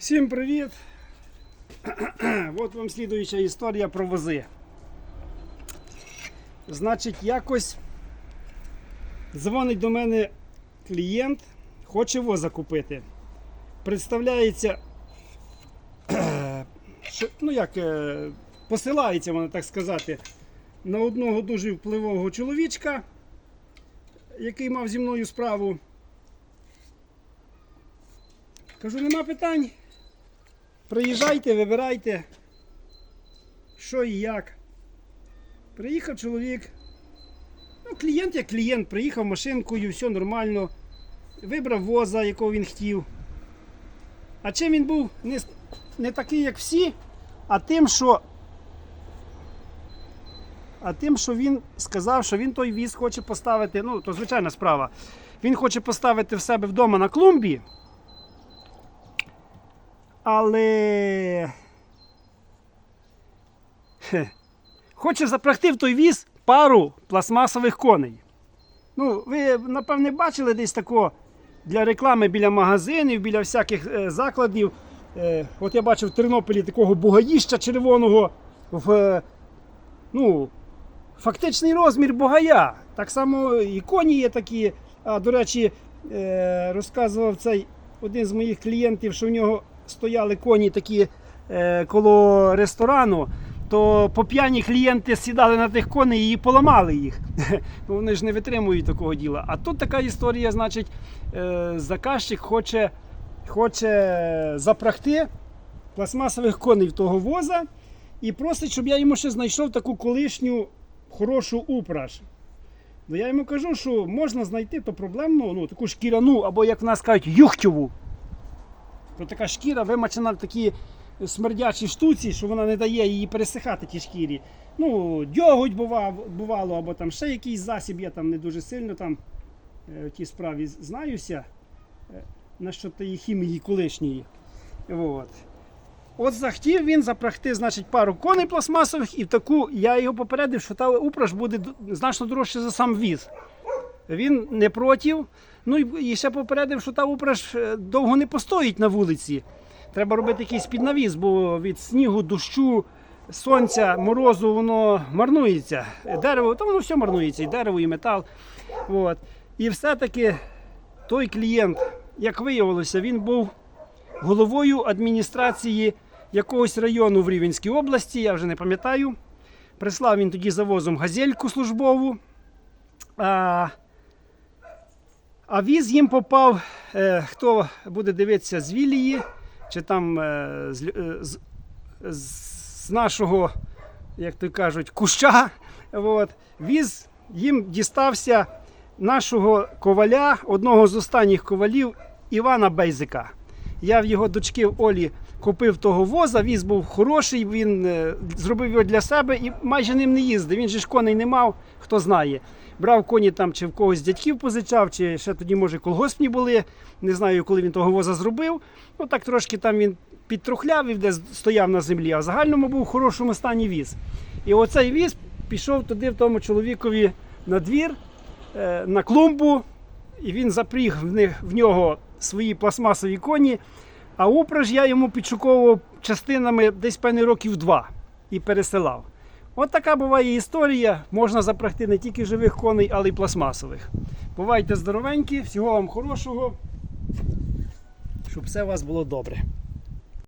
Всім привіт! От вам слідуюча історія про вози. Значить, якось дзвонить до мене клієнт, хоче воза купити. Представляється, що, ну як, е, посилається, можна так сказати, на одного дуже впливового чоловічка, який мав зі мною справу. Кажу, нема питань. Приїжджайте, вибирайте, що і як. Приїхав чоловік. Ну, клієнт як клієнт, приїхав машинкою, все нормально. Вибрав воза, якого він хотів. А чим він був не, не такий, як всі, а тим, що. А тим, що він сказав, що він той віз хоче поставити. Ну, то звичайна справа. Він хоче поставити в себе вдома на клумбі. Але. Хе. Хоче запрягти в той віз пару пластмасових коней. Ну, ви, напевне, бачили десь тако для реклами біля магазинів, біля всяких е, закладів. Е, от я бачив в Тернополі такого бугаїща червоного в е, ну, фактичний розмір бугая. Так само і коні є такі. А, до речі, е, розказував цей один з моїх клієнтів, що в нього стояли коні такі е, коло ресторану. То по п'яні клієнти сідали на тих коней і поламали їх. Вони ж не витримують такого діла. А тут така історія, значить, е, заказчик хоче, хоче запрягти пластмасових коней того воза і просить, щоб я йому ще знайшов таку колишню хорошу упраж. Ну я йому кажу, що можна знайти то проблемну, ну, таку шкіряну, або як в нас кажуть, юхтєву. То така шкіра вимачена в такій смердячій штуці, що вона не дає її пересихати ті шкірі. Ну, дьоготь бував, бувало, або там ще якийсь засіб, я там не дуже сильно там е, в тій справі знаюся е, насчет тієї хімії колишньої. От. От захотів він запрягти значить, пару коней пластмасових, і таку я його попередив, що та упраж буде значно дорожче за сам віз. Він не проти. Ну і ще попередив, що та упраж е, довго не постоїть на вулиці. Треба робити якийсь піднавіс, бо від снігу, дощу, сонця, морозу воно марнується. Дерево, то воно все марнується, і дерево, і метал. От. І все-таки той клієнт, як виявилося, він був головою адміністрації якогось району в Рівенській області, я вже не пам'ятаю. Прислав він тоді завозом газельку службову. А, а віз їм попав, е, хто буде дивитися з Вілії, чи там е, з, е, з, з нашого, як то кажуть, куща. От. Віз їм дістався нашого коваля, одного з останніх ковалів Івана Бейзика. Я в його дочки Олі купив того воза, віз був хороший, він е, зробив його для себе і майже ним не їздив. Він же ж коней не мав, хто знає. Брав коні там чи в когось з дядьків позичав, чи ще тоді, може, колгоспні були. Не знаю, коли він того воза зробив. Ну так трошки там він підтрухлявив, де стояв на землі, а в загальному був в хорошому стані віз. І оцей віз пішов туди, в тому чоловікові на двір, е, на клумбу, і він запріг в нього свої пластмасові коні. А упраж я йому підшуковував частинами десь певний років два і пересилав. От така буває історія. Можна запрягти не тільки живих коней, але й пластмасових. Бувайте здоровенькі, всього вам хорошого, щоб все у вас було добре.